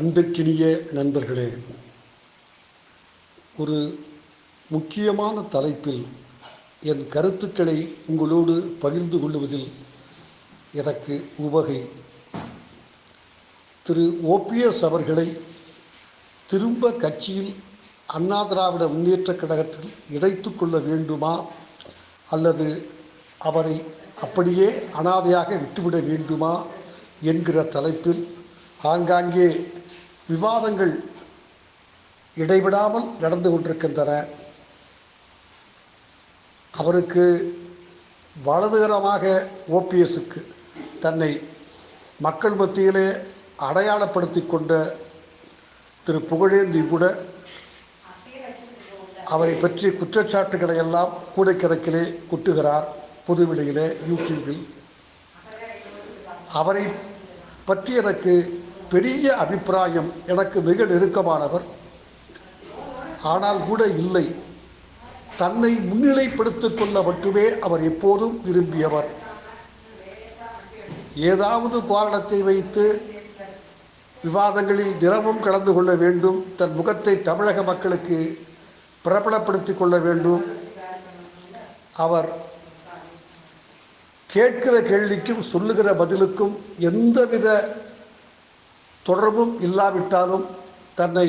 அன்பிற்கினிய நண்பர்களே ஒரு முக்கியமான தலைப்பில் என் கருத்துக்களை உங்களோடு பகிர்ந்து கொள்வதில் எனக்கு உவகை. திரு. ஓபிஎஸ் அவர்களை திரும்ப கட்சியில் அண்ணா திராவிட முன்னேற்றக் கழகத்தில் இணைத்து கொள்ள வேண்டுமா? அல்லது அவரை அப்படியே அனாதையாக விட்டுவிட வேண்டுமா? என்கிற தலைப்பில் ஆங்காங்கே விவாதங்கள் இடைவிடாமல் நடந்து கொண்டிருக்கின்றன. அவருக்கு வலதுகரமாக ஓபிஎஸ்க்கு தன்னை மக்கள் மத்தியிலே அடையாளப்படுத்தி கொண்ட திரு புகழேந்தி கூட அவரை பற்றிய குற்றச்சாட்டுகளை எல்லாம் கூடைக்கணக்கிலே குட்டுகிறார் பொதுவெளியிலே யூடியூபில் அவரை பற்றி எனக்கு பெரிய அபிப்பிராயம் எனக்கு மிக நெருக்கமானவர். ஆனால் கூட இல்லை. தன்னை முன்னிலைப்படுத்திக் கொள்ள மட்டுமே அவர் எப்போதும் விரும்பியவர். ஏதாவது காரணத்தை வைத்து விவாதங்களில் தினமும் கலந்து கொள்ள வேண்டும். தன் முகத்தை தமிழக மக்களுக்கு பிரபலப்படுத்திக் கொள்ள வேண்டும். அவர் கேட்கிற கேள்விக்கும் சொல்லுகிற பதிலுக்கும் எந்தவித தொடர்பும் இல்லாவிட்டாலும் தன்னை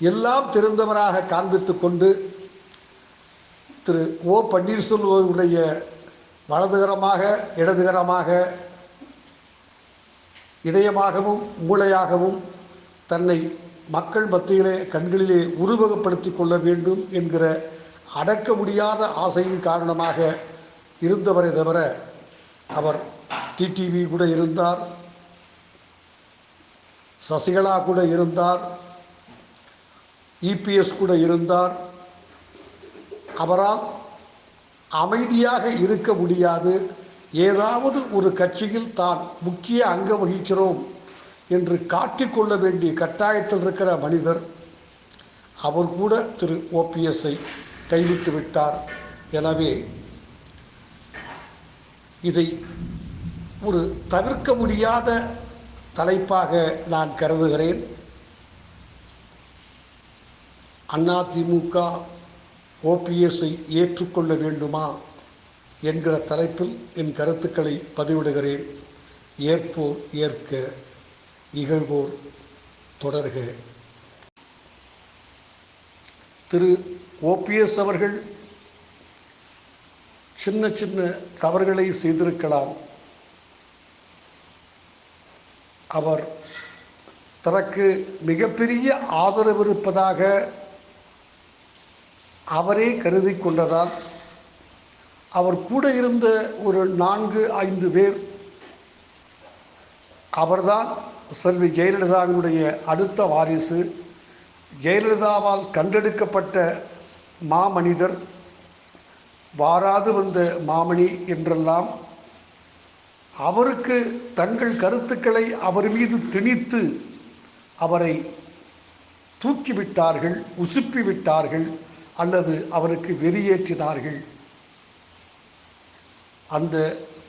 எல்லாம் தெரிந்தவராக காண்பித்து கொண்டு திரு ஓ பன்னீர்செல்வருடைய வலதுகரமாக இடதுகரமாக இதயமாகவும் மூளையாகவும் தன்னை மக்கள் மத்தியிலே கண்களிலே உருவகப்படுத்தி கொள்ள வேண்டும் என்கிற அடக்க முடியாத ஆசையின் காரணமாக இருந்தவரை தவிர அவர் டிடிவி கூட இருந்தார். சசிகலா கூட இருந்தார் இபிஎஸ் கூட இருந்தார். அவரால் அமைதியாக இருக்க முடியாது. ஏதாவது ஒரு கட்சியில் தான் முக்கிய அங்கம் வகிக்கிறோம் என்று காட்டிக்கொள்ள வேண்டிய கட்டாயத்தில் இருக்கிற மனிதர் அவர் கூட திரு ஓபிஎஸ்ஐ கைவிட்டு விட்டார். எனவே இதை ஒரு தவிர்க்க முடியாத தலைப்பாக நான் கருதுகிறேன். அதிமுக ஓபிஎஸ்ஐ ஏற்றுக்கொள்ள வேண்டுமா என்கிற தலைப்பில் என் கருத்துக்களை பதிவிடுகிறேன். ஏற்போர் ஏற்க இகழ்வோர் தொடர்க. திரு ஓபிஎஸ் அவர்கள் சின்ன சின்ன தவறுகளை செய்திருக்கலாம். அவர் தனக்கு மிகப்பெரிய ஆதரவு இருப்பதாக அவரே கருதி கொண்டதால் அவர் கூட இருந்த ஒரு நான்கு ஐந்து பேர் அவர்தான் செல்வி ஜெயலலிதாவினுடைய அடுத்த வாரிசு. ஜெயலலிதாவால் கண்டெடுக்கப்பட்ட மாமனிதர் வாராது வந்த மாமணி என்றெல்லாம் அவருக்கு தங்கள் கருத்துக்களை அவர் மீது திணித்து அவரை தூக்கிவிட்டார்கள் உசுப்பி விட்டார்கள் அல்லது அவருக்கு வெறியேற்றினார்கள். அந்த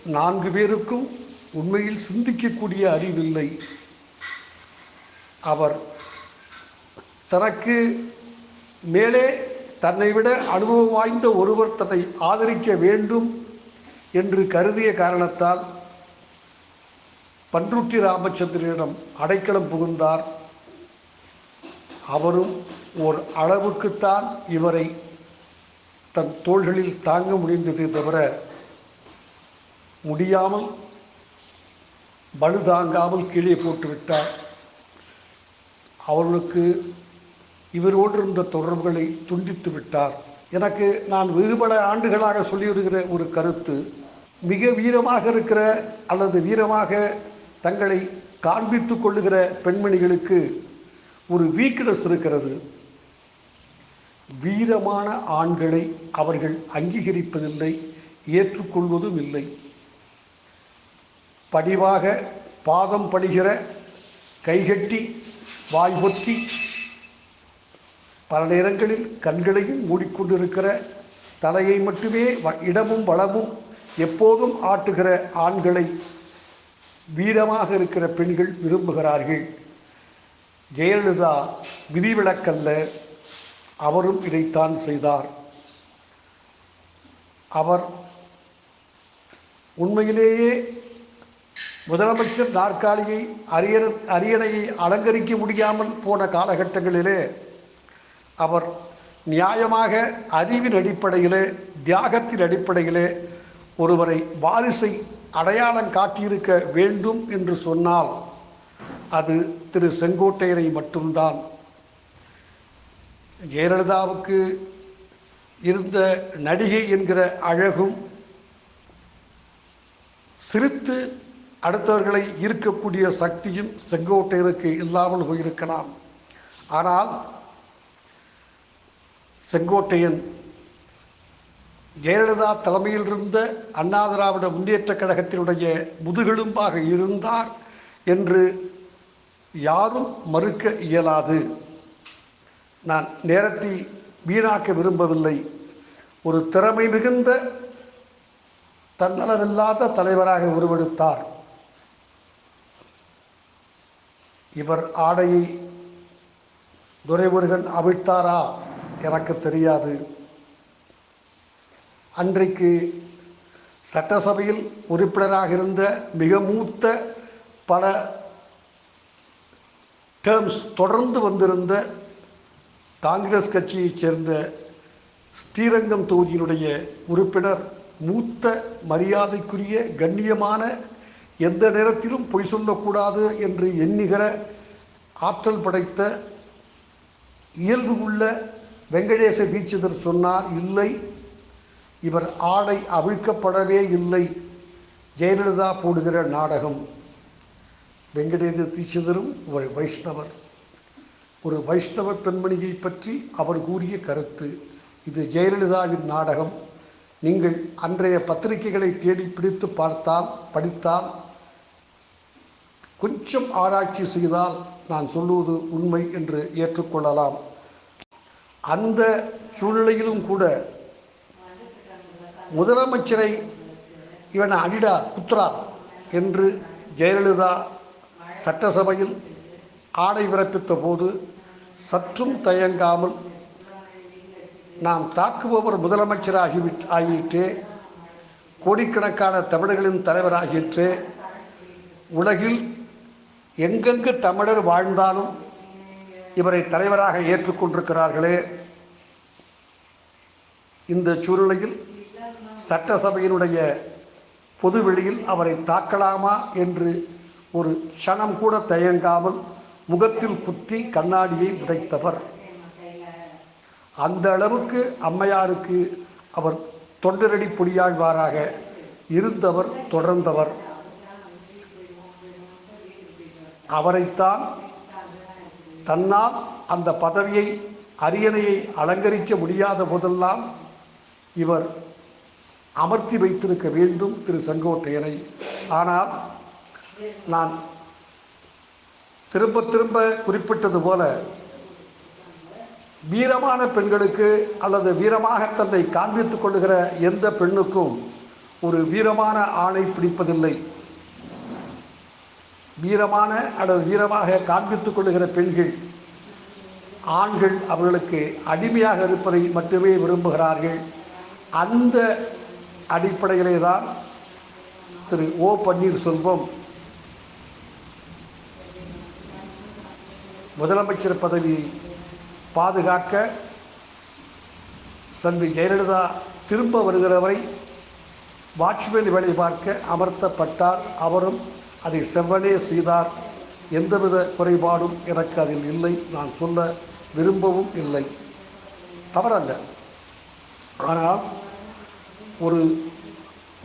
நான்கு பேருக்கும் உண்மையில் சிந்திக்கக்கூடிய அறிவில்லை. அவர் தனக்கு மேலே தன்னை விட அனுபவம் வாய்ந்த ஒருவர் தன்னை ஆதரிக்க வேண்டும் என்று கருதிய காரணத்தால் பன்ருட்டி ராமச்சந்திரனிடம் அடைக்கலம் புகுந்தார். அவரும் ஒரு அளவுக்குத்தான் இவரை தன் தோள்களில் தாங்க முடிந்ததே தவிர முடியாமல் பலு தாங்காமல் கீழே போட்டுவிட்டார். அவர்களுக்கு இவரோடு இருந்த தொடர்புகளை துண்டித்து விட்டார். எனக்கு நான் வெகுபல ஆண்டுகளாக சொல்லிவிடுகிற ஒரு கருத்து மிக வீரமாக இருக்கிற அல்லது வீரமாக தங்களை காண்பித்து கொள்ளுகிற பெண்மணிகளுக்கு ஒரு வீக்னஸ் இருக்கிறது. வீரமான ஆண்களை அவர்கள் அங்கீகரிப்பதில்லை ஏற்றுக்கொள்வதும் இல்லை. பணிவாக பாதம் படுகிற கைகட்டி வாய்பொத்தி பல நேரங்களில் கண்களையும் மூடிக்கொண்டிருக்கிற தலையை மட்டுமே வ- இடமும் வளமும் எப்போதும் ஆட்டுகிற ஆண்களை வீரமாக இருக்கிற பெண்கள் விரும்புகிறார்கள். ஜெயலலிதா விதிவிலக்கல்ல அவரும் இதைத்தான் செய்தார். அவர் உண்மையிலேயே முதலமைச்சர் நாற்காலியை அரியண அரியணையை அலங்கரிக்க முடியாமல் போன காலகட்டங்களிலே அவர் நியாயமாக அறிவின் அடிப்படையிலே தியாகத்தின் அடிப்படையிலே ஒருவரை வாரிசை அடையாளம் காட்டியிருக்க வேண்டும் என்று சொன்னால் அது திரு செங்கோட்டையரை மட்டும்தான். ஜெயலலிதாவுக்கு இருந்த நடிகை என்கிற அழகும் சிரித்து அடுத்தவர்களை ஈர்க்கக்கூடிய சக்தியும் செங்கோட்டையருக்கு இல்லாமல் போயிருக்கலாம். ஆனால் செங்கோட்டையன் ஜெயலலிதா தலைமையில் இருந்த அண்ணா திராவிட முன்னேற்றக் கழகத்தினுடைய முதுகெலும்பாக இருந்தார் என்று யாரும் மறுக்க இயலாது. நான் நேரத்தை வீணாக்க விரும்பவில்லை. ஒரு திறமை மிகுந்த தன்னலமில்லாத தலைவராக உருவெடுத்தார். இவர் ஆடையை துரைமுருகன் அவிழ்த்தாரா? எனக்கு தெரியாது. அன்றைக்கு சட்டசபையில் உறுப்பினராக இருந்த மிக மூத்த பல டேர்ம்ஸ் தொடர்ந்து வந்திருந்த காங்கிரஸ் கட்சியைச் சேர்ந்த ஸ்ரீரங்கம் தொகுதியினுடைய உறுப்பினர் மூத்த மரியாதைக்குரிய கண்ணியமான எந்த நேரத்திலும் பொய் சொல்லக்கூடாது என்று எண்ணுகிற ஆற்றல் படைத்த இயல்பு உள்ள வெங்கடேச தீட்சிதர் சொன்னார் இல்லை இவர் ஆடை அவிழ்க்கப்படவே இல்லை. ஜெயலலிதா போடுகிற நாடகம். வெங்கடேச தீட்சிதரும் இவர் வைஷ்ணவர். ஒரு வைஷ்ணவ பெண்மணியை பற்றி அவர் கூறிய கருத்து. இது ஜெயலலிதாவின் நாடகம். நீங்கள் அன்றைய பத்திரிகைகளை தேடி பிடித்து பார்த்தால் படித்தால் கொஞ்சம் ஆராய்ச்சி செய்தால் நான் சொல்லுவது உண்மை என்று ஏற்றுக்கொள்ளலாம். அந்த சூழ்நிலையிலும் கூட முதலமைச்சரை இவன் அடிடா குத்ரா என்று ஜெயலலிதா சட்டசபையில் ஆணை பிறப்பித்த போது சற்றும் தயங்காமல் நாம் தாக்குபவர் முதலமைச்சராகிவிட் ஆகியிற்றே கோடிக்கணக்கான தமிழர்களின் தலைவராகிற்றே உலகில் எங்கெங்கு தமிழர் வாழ்ந்தாலும் இவரை தலைவராக ஏற்றுக்கொண்டிருக்கிறார்களே இந்த சூழ்நிலையில் சட்டசபையினுடைய பொதுவெளியில் அவரை தாக்கலாமா என்று ஒரு க்ஷணம் கூட தயங்காமல் முகத்தில் குத்தி கண்ணாடியை உடைத்தவர் அந்த அளவுக்கு அம்மையாருக்கு அவர் தொண்டரடி பொடியாழ்வாராக இருந்தவர் தொடர்ந்தவர். அவரைத்தான் தன்னால் அந்த பதவியை அரியணையை அலங்கரிக்க முடியாத போதெல்லாம் இவர் அமர்த்தி வைத்திருக்க வேண்டும் திரு செங்கோட்டையனை. ஆனால் நான் திரும்ப திரும்ப குறிப்பிட்டது போல வீரமான பெண்களுக்கு அல்லது வீரமாக தன்னை காண்பித்துக் கொள்ளுகிற எந்த பெண்ணுக்கும் ஒரு வீரமான ஆணை பிடிப்பதில்லை. வீரமான அல்லது வீரமாக காண்பித்துக் கொள்ளுகிற பெண்கள் ஆண்கள் அவர்களுக்கு அடிமையாக இருப்பதை மட்டுமே விரும்புகிறார்கள். அந்த அடிப்படையிலே தான் திரு ஓ பன்னீர்செல்வம் முதலமைச்சர் பதவியை பாதுகாக்க செல்வி ஜெயலலிதா திரும்ப வருகிறவரை வாட்ச்மேன் வேலை பார்க்க அமர்த்தப்பட்டார். அவரும் அதை செவ்வனே செய்தார். எந்தவித குறைபாடும் எனக்கு அதில் இல்லை. நான் சொல்ல விரும்பவும் இல்லை. தவறல்ல. ஆனால் ஒரு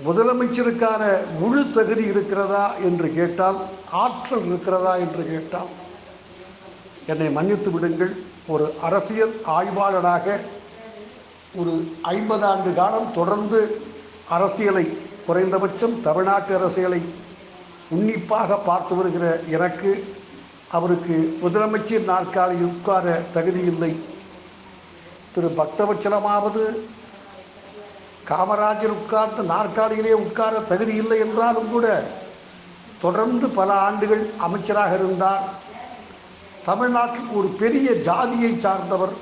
முதலமைச்சருக்கான முழு தகுதி இருக்கிறதா என்று கேட்டால் ஆற்றல் இருக்கிறதா என்று கேட்டால் என்னை மன்னித்து விடுங்கள். ஒரு அரசியல் ஆய்வாளராக ஒரு ஐம்பது ஆண்டு காலம் தொடர்ந்து அரசியலை குறைந்தபட்சம் தமிழ்நாட்டு அரசியலை உன்னிப்பாக பார்த்து வருகிற எனக்கு அவருக்கு முதலமைச்சர் நாற்காலியில் உட்கார தகுதி இல்லை. திரு பக்தவச்சலமாவது காமராஜர் உட்கார்ந்த நாற்காலியிலே உட்கார தகுதி இல்லை என்றாலும் கூட தொடர்ந்து பல ஆண்டுகள் அமைச்சராக இருந்தார். தமிழ்நாட்டில் ஒரு பெரிய ஜாதியை சார்ந்தவர்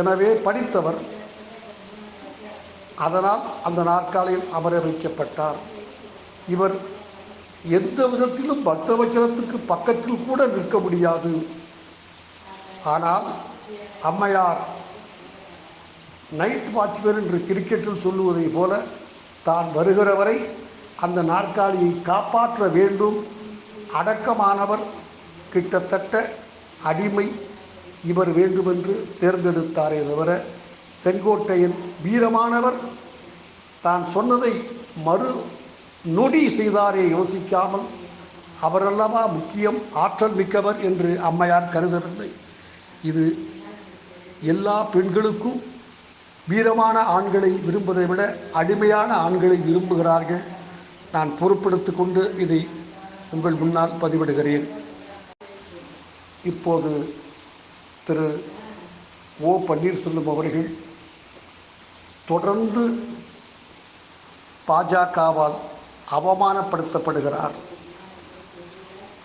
எனவே படித்தவர். அதனால் அந்த நாற்காலியில் அமர வைக்கப்பட்டார். இவர் எந்த விதத்திலும் பக்தவச்சனத்துக்கு பக்கத்தில் கூட நிற்க முடியாது. ஆனால் அம்மையார் நைட் வாட்ச்மேன் என்று கிரிக்கெட்டில் சொல்லுவதை போல தான் வருகிற வரை அந்த நாற்காலியை காப்பாற்ற வேண்டும். அடக்கமானவர் கிட்டத்தட்ட அடிமை இவர் வேண்டுமென்று தேர்ந்தெடுத்தாரே தவிர செங்கோட்டையன் வீரமானவர். தான் சொன்னதை மறு நொடி செய்தாரே யோசிக்காமல் அவரல்லவா முக்கியம் ஆற்றல் மிக்கவர் என்று அம்மையார் கருதவில்லை. இது எல்லா பெண்களுக்கும் வீரமான ஆண்களை விரும்புவதை விட அடிமையான ஆண்களை விரும்புகிறார்கள். நான் பொறுப்பெடுத்து கொண்டு இதை உங்கள் முன்னால் பதிவிடுகிறேன். இப்போது திரு ஓ பன்னீர்செல்வம் அவர்கள் தொடர்ந்து பாஜகவால் அவமானப்படுத்தப்படுகிறார்.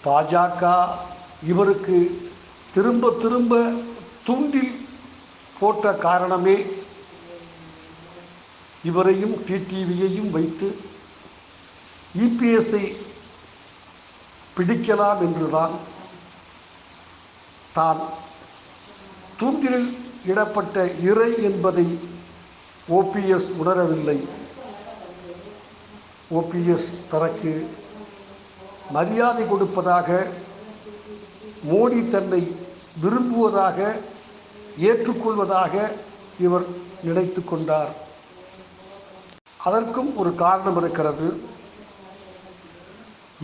பாஜக இவருக்கு திரும்ப திரும்ப துண்டில் போட்ட காரணமே இவரையும் டிடிவியையும் வைத்து இபிஎஸ்ஐ பிடிக்கலாம் என்றுதான் தான் தூண்டிலில் இடப்பட்ட இறை என்பதை ஓபிஎஸ் உணரவில்லை. ஓபிஎஸ் தனக்கு மரியாதை கொடுப்பதாக மோடி தன்னை விரும்புவதாக ஏற்றுக்கொள்வதாக இவர் நினைத்து கொண்டார். அதற்கும் ஒரு காரணம் இருக்கிறது.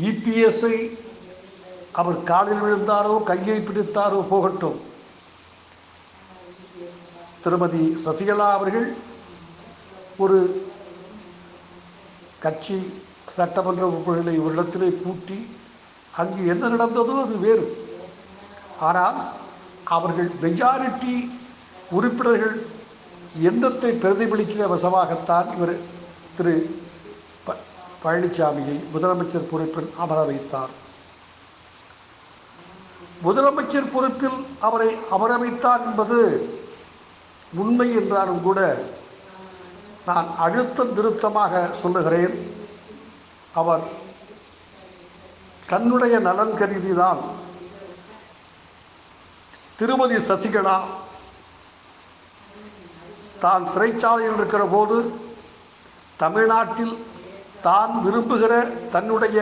இபிஎஸ்ஐ அவர் காலில் விழுந்தாரோ கையை பிடித்தாரோ போகட்டும். திருமதி சசிகலா அவர்கள் ஒரு கட்சி சட்டமன்ற உறுப்பினர்களை ஒரு இடத்திலே கூட்டி அங்கு என்ன நடந்ததோ அது வேறு. ஆனால் அவர்கள் மெஜாரிட்டி உறுப்பினர்கள் எண்ணத்தை பிரதிபலிக்கிற வசமாகத்தான் இவர் திரு ப பழனிசாமியை முதலமைச்சர் பொறுப்பில் அமர வைத்தார். முதலமைச்சர் பொறுப்பில் அவரை அமர வைத்தார் என்பது உண்மை என்றாலும் கூட நான் அழுத்தம் திருத்தமாக சொல்லுகிறேன். அவர் தன்னுடைய நலன் கருதிதான் திருமதி சசிகலா தான் சிறைச்சாலையில் இருக்கிற போது தமிழ்நாட்டில் தான் விரும்புகிற தன்னுடைய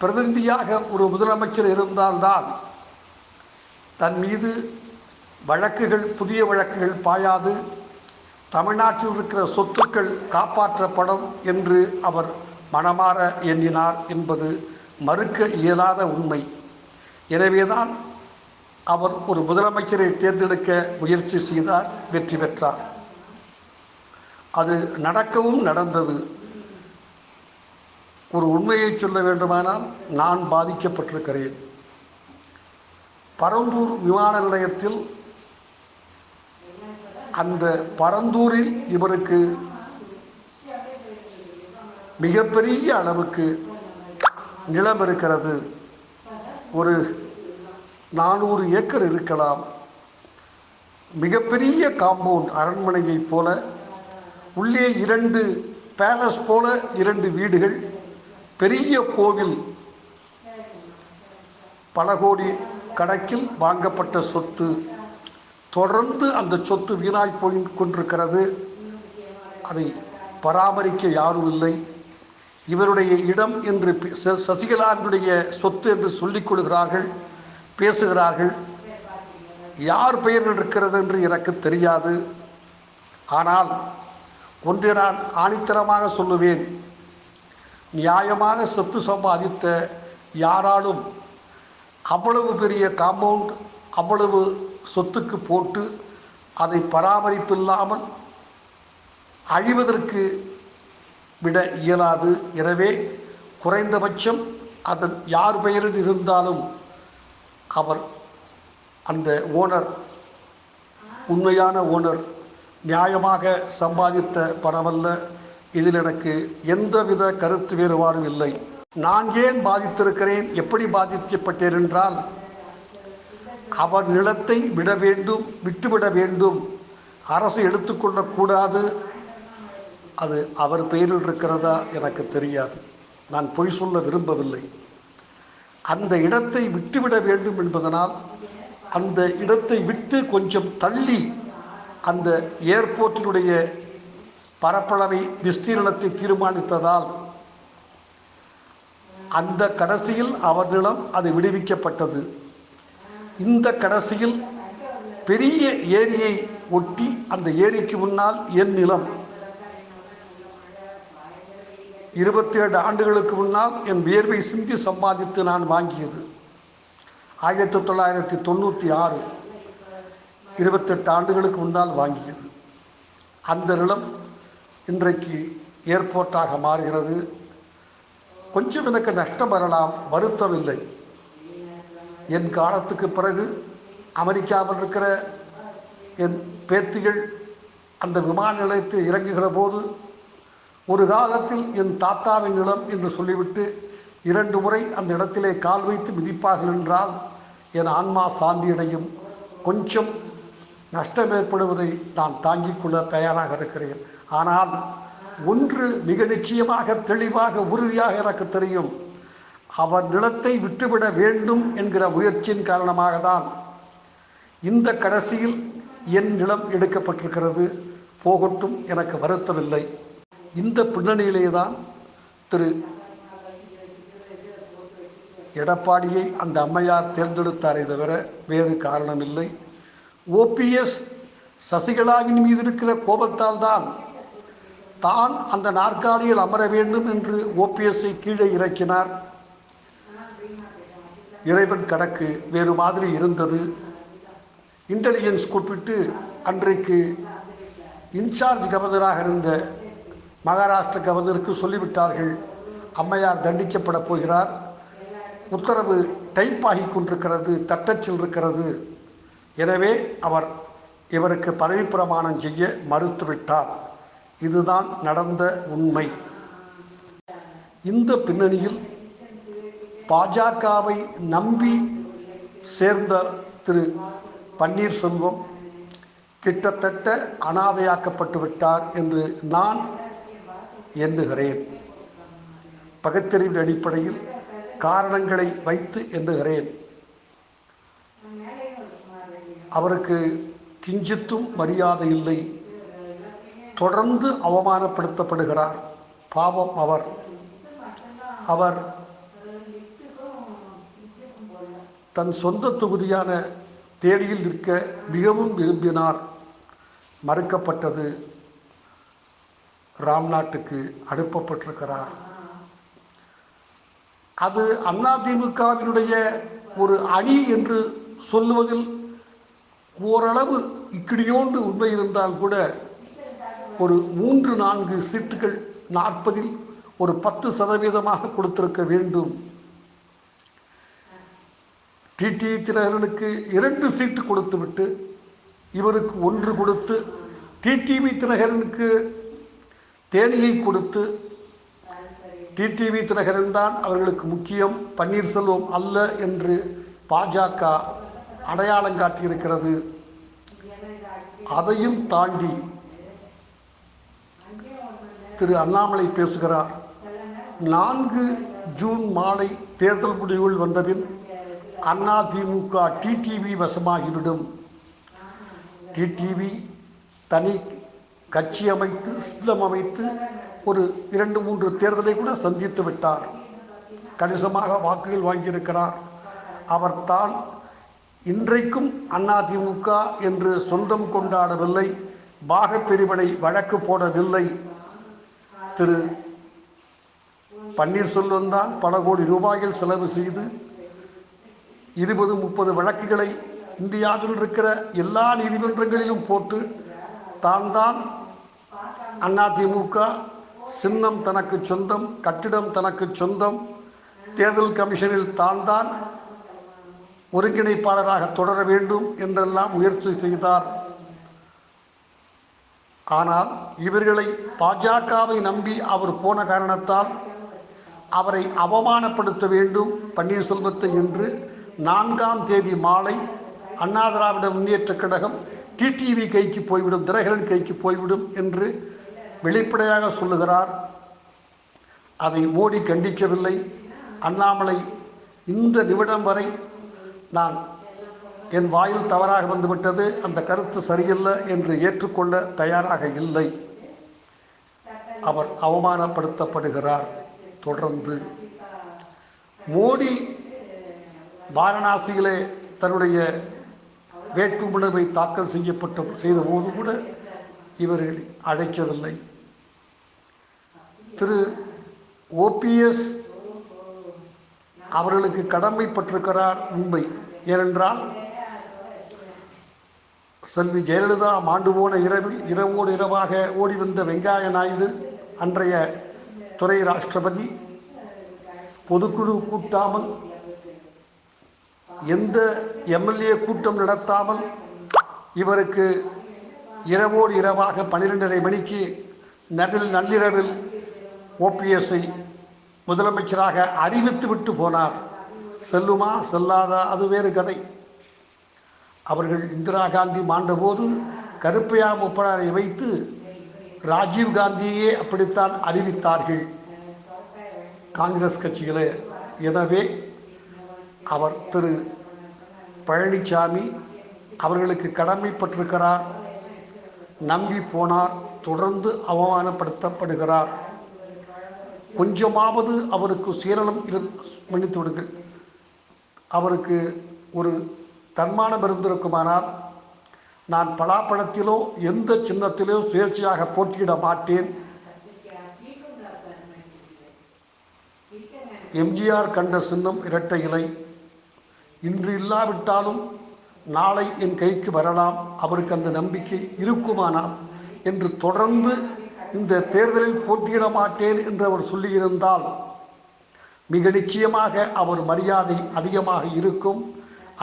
பிரதிநிதியாக ஒரு முதலமைச்சர் இருந்தால்தான் தன் மீது வழக்குகள் புதிய வழக்குகள் பாயாது தமிழ்நாட்டில் இருக்கிற சொத்துக்கள் காப்பாற்றப்படும் என்று அவர் மனமாற எண்ணினார் என்பது மறுக்க இயலாத உண்மை. எனவேதான் அவர் ஒரு முதலமைச்சரை தேர்ந்தெடுக்க முயற்சி செய்தார் வெற்றி பெற்றார். அது நடக்கவும் நடந்தது. ஒரு உண்மையை சொல்ல வேண்டுமானால் நான் பாதிக்கப்பட்டிருக்கிறேன். பரந்தூர் விமான நிலையத்தில் அந்த பரந்தூரில் இவருக்கு மிகப்பெரிய அளவுக்கு நிலம் இருக்கிறது. ஒரு நானூறு ஏக்கர் இருக்கலாம். மிகப்பெரிய காம்பவுண்ட் அரண்மனையைப் போல உள்ளே இரண்டு பேலஸ் போல இரண்டு வீடுகள் பெரிய கோவில் பல கோடி கணக்கில் வாங்கப்பட்ட சொத்து. தொடர்ந்து அந்த சொத்து வீணாய் போய் கொண்டிருக்கிறது. அதை பராமரிக்க யாரும் இல்லை. இவருடைய இடம் என்று ச- சசிகலாவினுடைய சொத்து என்று சொல்லிக் கொள்கிறார்கள் பேசுகிறார்கள். யார் பெயரில் இருக்கிறது என்று எனக்கு தெரியாது. ஆனால் ஒன்றை நான் ஆணித்தரமாக சொல்லுவேன். நியாயமாக சொத்து சம்பாதித்த யாராலும் அவ்வளவு பெரிய காம்பவுண்ட் அவ்வளவு சொத்துக்கு போட்டு அதை பராமரிப்பில்லாமல் அழிவதற்கு விட இயலாது. எனவே குறைந்தபட்சம் அதன் யார் பெயரில் இருந்தாலும் அவர் அந்த ஓனர் உண்மையான ஓனர் நியாயமாக சம்பாதித்த பணமல்ல. இதில் எனக்கு எந்தவித கருத்து வேறுபாடும் இல்லை. நான் ஏன் பாதித்திருக்கிறேன்? எப்படி பாதிக்கப்பட்டேன் என்றால் அவர் நிலத்தை விட வேண்டும் விட்டுவிட வேண்டும். அரசு எடுத்துக்கொள்ளக்கூடாது அது அவர் பெயரில் இருக்கிறதா எனக்கு தெரியாது. நான் பொய் சொல்ல விரும்பவில்லை. அந்த இடத்தை விட்டுவிட வேண்டும் என்பதனால் அந்த இடத்தை விட்டு கொஞ்சம் தள்ளி அந்த ஏர்போர்ட்டினுடைய பரப்பளவை விஸ்தீரணத்தை தீர்மானித்ததால் அந்த கடைசியில் அவர் நிலம் அது விடுவிக்கப்பட்டது. இந்த கடைசியில் பெரிய ஏரியை ஒட்டி அந்த ஏரிக்கு முன்னால் என் நிலம். இருபத்தி ஏழு ஆண்டுகளுக்கு முன்னால் என் வியர்வை சிந்தி சம்பாதித்து நான் வாங்கியது. ஆயிரத்தி தொள்ளாயிரத்தி தொண்ணூற்றி ஆறு. இருபத்தெட்டு ஆண்டுகளுக்கு முன்னால் வாங்கியது. அந்த நிலம் இன்றைக்கு ஏர்போர்ட்டாக மாறுகிறது. கொஞ்சம் எனக்கு நஷ்டம் வரலாம் வருத்தம் இல்லை. என் காலத்துக்கு பிறகு அமெரிக்காவில் இருக்கிற என் பேத்திகள் அந்த விமான நிலையத்தில் இறங்குகிற போது ஒரு காலத்தில் என் தாத்தாவின் நிலம் என்று சொல்லிவிட்டு இரண்டு முறை அந்த இடத்திலே கால் வைத்து மிதிப்பார்கள் என்றால் என் ஆன்மா சாந்தியடையும். கொஞ்சம் நஷ்டம் ஏற்படுவதை நான் தாங்கிக் கொள்ள தயாராக இருக்கிறேன். ஆனால் ஒன்று மிக நிச்சயமாக தெளிவாக உறுதியாக எனக்கு தெரியும். அவர் நிலத்தை விட்டுவிட வேண்டும் என்கிற முயற்சியின் காரணமாக தான் இந்த கடைசியில் என் நிலம் எடுக்கப்பட்டிருக்கிறது. போகட்டும் எனக்கு வருத்தமில்லை. இந்த பின்னணியிலே தான் திரு எடப்பாடியை அந்த அம்மையார் தேர்ந்தெடுத்தாரே தவிர வேறு காரணமில்லை. ஓபிஎஸ் சசிகலாவின் மீது இருக்கிற கோபத்தால் தான் தான் அந்த நாற்காலியில் அமர வேண்டும் என்று ஓபிஎஸ்ஐ கீழே இறக்கினார். இறைவன் கணக்கு வேறு மாதிரி இருந்தது. இன்டெலிஜென்ஸ் கூப்பிட்டு அன்றைக்கு இன்சார்ஜ் கவர்னராக இருந்த மகாராஷ்டிர கவர்னருக்கு சொல்லிவிட்டார்கள். அம்மையார் தண்டிக்கப்பட போகிறார். உத்தரவு டைப் ஆகி கொண்டிருக்கிறது தட்டச்சில் இருக்கிறது. எனவே அவர் இவருக்கு பதவி பிரமாணம் செய்ய மறுத்துவிட்டார். இதுதான் நடந்த உண்மை. இந்த பின்னணியில் பாஜகவை நம்பி சேர்ந்த திரு பன்னீர்செல்வம் கிட்டத்தட்ட அனாதையாக்கப்பட்டு விட்டார் என்று நான் எண்ணுகிறேன். பகுத்தறிவின் அடிப்படையில் காரணங்களை வைத்து எண்ணுகிறேன். அவருக்கு கிஞ்சித்தும் மரியாதை இல்லை. தொடர்ந்து அவமானப்படுத்தப்படுகிறார். பாவம் அவர். அவர் தன் சொந்த தொகுதியான தேடியில் நிற்க மிகவும் விரும்பினார். மறுக்கப்பட்டது. ராம்நாட்டுக்கு அனுப்பப்பட்டிருக்கிறார். அது அதிமுகவினுடைய ஒரு அணி என்று சொல்லுவதில் ஓரளவு இக்கிடியோண்டு உண்மை இருந்தால் கூட ஒரு மூன்று நான்கு சீட்டுகள் நாற்பதில் ஒரு பத்து சதவீதமாக கொடுத்திருக்க வேண்டும். டிடி தினகரனுக்கு இரண்டு சீட்டு கொடுத்துவிட்டு இவருக்கு ஒன்று கொடுத்து டிடிவி தினகரனுக்கு தேனியை கொடுத்து டிடிவி தினகரன் தான் அவர்களுக்கு முக்கியம் பன்னீர்செல்வம் அல்ல என்று பாஜக அடையாளம் காட்டியிருக்கிறது. அதையும் தாண்டி திரு அண்ணாமலை பேசுகிறார். நான்கு ஜூன் மாலை தேர்தல் முடிவுகள் வந்தபின் அண்ணா திமுக டிடிவி வசமாகிவிடும். டிடிவி தனி கட்சி அமைத்து சிஸ்டம் அமைத்து ஒரு இரண்டு மூன்று தேர்தலை கூட சந்தித்து விட்டார். கணிசமாக வாக்குகள் வாங்கியிருக்கிறார். அவர் தான் இன்றைக்கும் அதிமுக என்று சொந்தம் கொண்டாடவில்லை பாகப்பிரிவினை வழக்கு போடவில்லை. திரு. பன்னீர்செல்வம் தான் பல கோடி ரூபாயில் செலவு செய்து இருபது முப்பது வழக்குகளை இந்தியாவில் இருக்கிற எல்லா நீதிமன்றங்களிலும் போட்டு தான் தான் அதிமுக சின்னம் தனக்கு சொந்தம் கட்டிடம் தனக்கு சொந்தம் தேர்தல் கமிஷனில் தான் தான் ஒருங்கிணைப்பாளராக தொடர வேண்டும் என்றெல்லாம் முயற்சி செய்தார். ஆனால் இவர்களை பாஜகவை நம்பி அவர் போன காரணத்தால் அவரை அவமானப்படுத்த வேண்டும் பன்னீர்செல்வத்தை என்று நான்காம் தேதி மாலை அண்ணா திராவிட முன்னேற்றக் கழகம் டிடிவி கைக்கு போய்விடும் திரகரன் கைக்கு போய்விடும் என்று வெளிப்படையாக சொல்லுகிறார். அதை மோடி கண்டிக்கவில்லை. அண்ணாமலை இந்த நிமிடம் வரை நான் என் வாயில் தவறாக வந்துவிட்டது அந்த கருத்து சரியில்லை என்று ஏற்றுக்கொள்ள தயாராக இல்லை. அவர் அவமானப்படுத்தப்படுகிறார். தொடர்ந்து மோடி வாரணாசியிலே தன்னுடைய வேட்புமனுவை தாக்கல் செய்யப்பட்ட செய்தபோது கூட இவர்கள் அழைக்கவில்லை. திரு ஓபிஎஸ் அவர்களுக்கு கடமைப்பட்டிருக்கிறார் உண்மை. ஏனென்றால் செல்வி ஜெயலலிதா மாண்டு போன இரவில் இரவோடு இரவாக ஓடி வந்த வெங்காய நாயுடு அன்றைய துறை ராஷ்டிரபதி பொதுக்குழு கூட்டாமல் எந்த எம்எல்ஏ கூட்டம் நடத்தாமல் இவருக்கு இரவோடு இரவாக பன்னிரெண்டரை மணிக்கு நடில் நள்ளிரவில் ஓபிஎஸ்ஐ முதலமைச்சராக அறிவித்து விட்டு போனார். செல்லுமா? செல்லாதா? அது வேறு கதை. அவர்கள் இந்திரா காந்தி மாண்டபோது கருப்பையா முப்பனரை வைத்து ராஜீவ் காந்தியே அப்படித்தான் அறிவித்தார்கள். காங்கிரஸ் கட்சிகளே. எனவே அவர் திரு. பழனிசாமி அவர்களுக்கு கடமைப்பட்டிருக்கிறார். நம்பி போனார். தொடர்ந்து அவமானப்படுத்தப்படுகிறார். கொஞ்சமாவது அவருக்கு சீரலம் இரு மன்னித்து விடுங்கள். அவருக்கு ஒரு தன்மானம் இருந்திருக்குமானால் நான் பலாப்பழத்திலோ எந்த சின்னத்திலோ சுயேட்சையாக போட்டியிட மாட்டேன். எம்ஜிஆர் கண்ட சின்னம் இரட்டை இலை. இன்று இல்லாவிட்டாலும் நாளை என் கைக்கு வரலாம். அவருக்கு அந்த நம்பிக்கை இருக்குமானால்? என்று தொடர்ந்து இந்த தேர்தலில் போட்டியிட மாட்டேன் என்று அவர் சொல்லியிருந்தால் மிக நிச்சயமாக அவர் மரியாதை அதிகமாக இருக்கும்.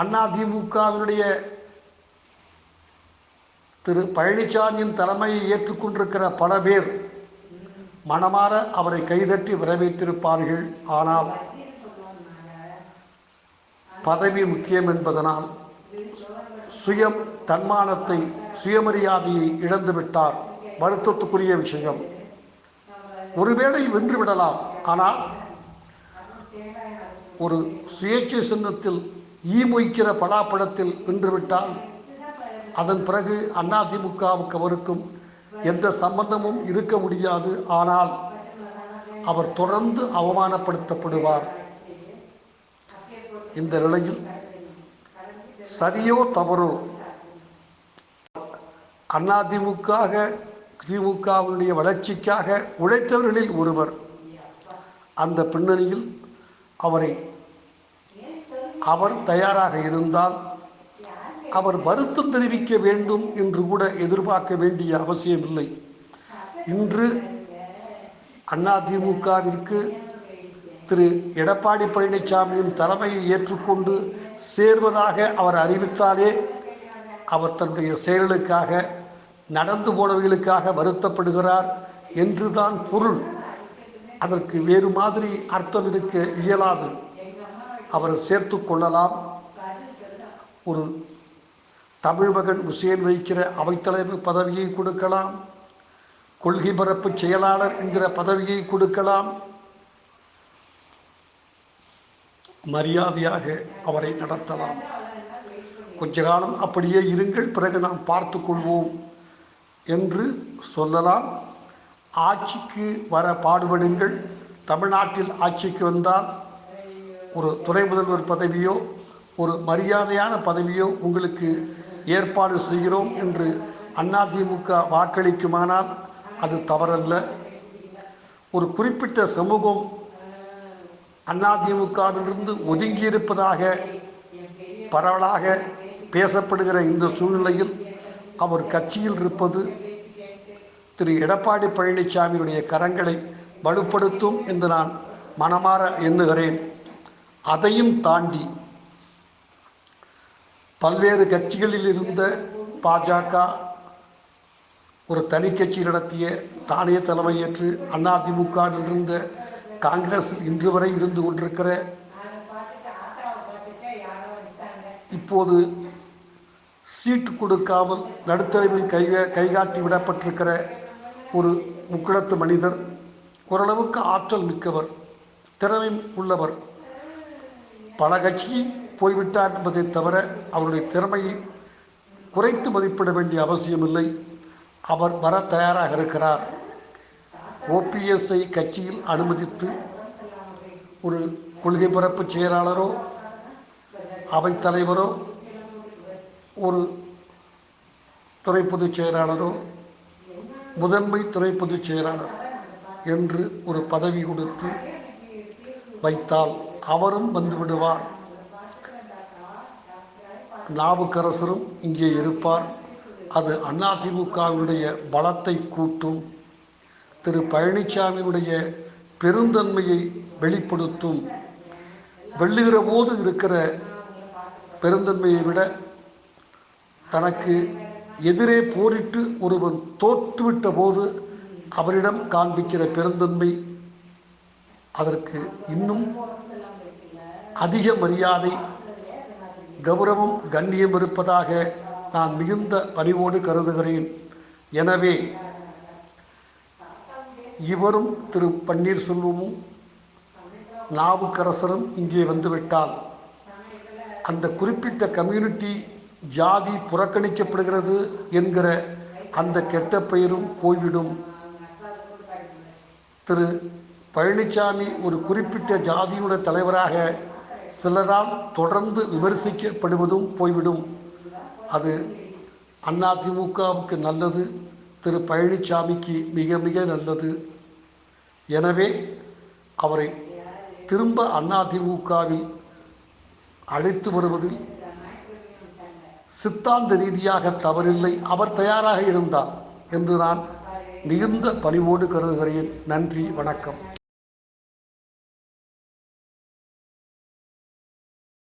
அதிமுகவினுடைய திரு பழனிசாமியின் தலைமையை ஏற்றுக்கொண்டிருக்கிற பல பேர் மனமாற அவரை கைதட்டி வரவேற்றிருப்பார்கள். ஆனால் பதவி முக்கியம் என்பதனால் சுயம் தன்மானத்தை சுயமரியாதையை இழந்துவிட்டார். வருத்தத்துக்குரிய விஷயம். ஒருவேளை வென்று விடலாம். ஆனால் ஒரு சுயேட்சை சின்னத்தில் ஈ மொய்க்கிற பலாப்பழத்தில் வென்றுவிட்டால் அதன் பிறகு அதிமுகவுக்கு அவருக்கும் எந்த சம்பந்தமும் இருக்க முடியாது. ஆனால் அவர் தொடர்ந்து அவமானப்படுத்தப்படுவார். இந்த நிலையில் சரியோ தவறோ அதிமுக திமுகவினுடைய வளர்ச்சிக்காக உழைத்தவர்களில் ஒருவர். அந்த பின்னணியில் அவரை அவர் தயாராக இருந்தால் அவர் வருத்தம் தெரிவிக்க வேண்டும் என்று கூட எதிர்பார்க்க வேண்டிய அவசியமில்லை. இன்று அதிமுகவிற்கு திரு எடப்பாடி பழனிசாமியின் தலைமையை ஏற்றுக்கொண்டு சேர்வதாக அவர் அறிவித்தாலே அவர் தன்னுடைய செயலுக்காக நடந்து போனவர்களுக்காக வருத்தப்படுகிறார் என்றுதான் பொருள். அதற்கு வேறு மாதிரி அர்த்தம் இருக்க இயலாது. அவரை சேர்த்து கொள்ளலாம். ஒரு தமிழ் மகன் உசேன் வைக்கிற அவைத்தலைவர் பதவியை கொடுக்கலாம். கொள்கை பரப்பு செயலாளர் என்கிற பதவியை கொடுக்கலாம். மரியாதையாக அவரை நடத்தலாம். கொஞ்ச காலம் அப்படியே இருங்கள். பிறகு நாம் பார்த்து கொள்வோம். என்று சொல்லலாம். ஆட்சிக்கு வர பாடுபடுங்கள். தமிழ்நாட்டில் ஆட்சிக்கு வந்தால் ஒரு துணை முதல்வர் பதவியோ ஒரு மரியாதையான பதவியோ உங்களுக்கு ஏற்பாடு செய்கிறோம் என்று அதிமுக வாக்களிக்குமானால் அது தவறல்ல. ஒரு குறிப்பிட்ட சமூகம் அதிமுகவிலிருந்து ஒதுங்கி இருப்பதாக பரவலாக பேசப்படுகிற இந்த சூழ்நிலையில் அவர் கட்சியில் இருப்பது திரு எடப்பாடி பழனிசாமியுடைய கரங்களை வலுப்படுத்தும் என்று நான் மனமாற எண்ணுகிறேன். அதையும் தாண்டி பல்வேறு கட்சிகளில் இருந்த பாஜக ஒரு தனி கட்சி நடத்திய தானே தலைமையேற்று அதிமுகவில் இருந்த காங்கிரஸ் இன்று வரை இருந்து கொண்டிருக்கிற இப்போது சீட்டு கொடுக்காமல் நடுத்தரவில் கை கைகாட்டி விடப்பட்டிருக்கிற ஒரு முக்கிழத்து மனிதர் ஓரளவுக்கு ஆற்றல் மிக்கவர் திறமை உள்ளவர். பல கட்சி போய்விட்டார் என்பதை தவிர அவருடைய திறமையை குறைத்து மதிப்பிட வேண்டிய அவசியமில்லை. அவர் வர தயாராக இருக்கிறார். ஓபிஎஸ்ஐ கட்சியில் அனுமதித்து ஒரு கொள்கை பரப்பு செயலாளரோ அவைத் தலைவரோ ஒரு துறை பொதுச் செயலாளரோ முதன்மை துறை பொதுச் செயலாளர் என்று ஒரு பதவி கொடுத்து வைத்தால் அவரும் வந்துவிடுவார் நாவுக்கரசரும் இங்கே இருப்பார். அது அதிமுகவினுடைய பலத்தை கூட்டும். திரு பழனிசாமியினுடைய பெருந்தன்மையை வெளிப்படுத்தும். வெல்லுகிற போது இருக்கிற பெருந்தன்மையை விட தனக்கு எதிரே போரிட்டு ஒருவன் தோற்றுவிட்ட போது அவரிடம் காண்பிக்கிற பெருந்தன்மை அதற்கு இன்னும் அதிக மரியாதை கௌரவம் கண்ணியம் இருப்பதாக நான் மிகுந்த பணிவோடு கருதுகிறேன். எனவே இவரும் திரு பன்னீர்செல்வமும் நாவுக்கரசரும் இங்கே வந்துவிட்டால் அந்த குறிப்பிட்ட கம்யூனிட்டி ஜாதி புறக்கணிக்கப்படுகிறது என்கிற அந்த கெட்ட பெயரும் போய்விடும். திரு பழனிசாமி ஒரு குறிப்பிட்ட ஜாதியுடைய தலைவராக சிலரால் தொடர்ந்து விமர்சிக்கப்படுவதும் போய்விடும். அது அதிமுகவுக்கு நல்லது திரு பழனிசாமிக்கு மிக மிக நல்லது. எனவே அவரை திரும்ப அதிமுகவில் அழைத்து வருவதில் சித்தாந்த ரீதியாக தவறில்லை. அவர் தயாராக இருந்தார் என்று நான் மிகுந்த பணிவோடு கருதுகிறேன். நன்றி வணக்கம்.